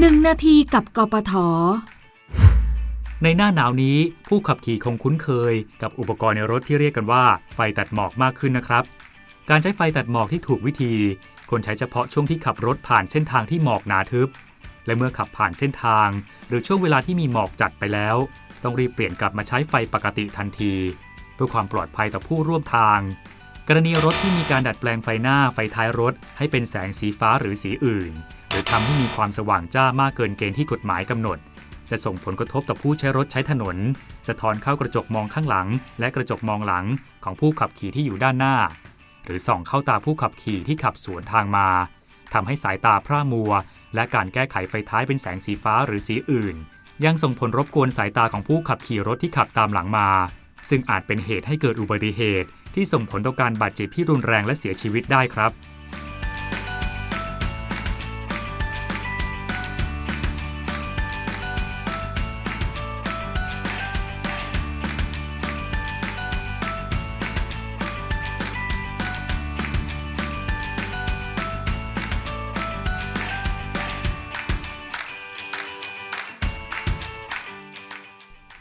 1นาทีกับกปท ในหน้าหนาวนี้ผู้ขับขี่คงคุ้นเคย กับอุปกรณ์ในรถที่เรียกกันว่า ไฟตัดหมอกมากขึ้นนะครับ การใช้ไฟตัดหมอกที่ถูกวิธีควรใช้เฉพาะช่วงที่ขับรถผ่านเส้นทางที่หมอกหนาทึบ และเมื่อขับผ่านเส้นทาง หรือช่วงเวลาที่มีหมอกจัดไปแล้ว ต้องรีบเปลี่ยนกลับมาใช้ไฟปกติทันที เพื่อความปลอดภัยต่อผู้ร่วมทาง กรณีรถที่มีการดัดแปลงไฟหน้าไฟท้ายรถ ให้เป็นแสงสีฟ้าหรือสีอื่น หรือทำให้มีความสว่างจ้ามากเกินเกณฑ์ที่กฎหมายกำหนด จะส่งผลกระทบต่อผู้ใช้รถใช้ถนน สะท้อนเข้ากระจกมองข้างหลัง และกระจกมองหลังของผู้ขับขี่ที่อยู่ด้านหน้า หรือส่องเข้าตาผู้ขับขี่ที่ขับสวนทางมาทำให้สายตาพร่ามัว และการแก้ไขไฟท้ายเป็นแสงสีฟ้าหรือสีอื่น ยังส่งผลรบกวนสายตาของผู้ขับขี่รถที่ขับตามหลังมา ซึ่งอาจเป็นเหตุให้เกิดอุบัติเหตุที่ส่งผลต่อการบาดเจ็บที่รุนแรงและเสียชีวิตได้ครับ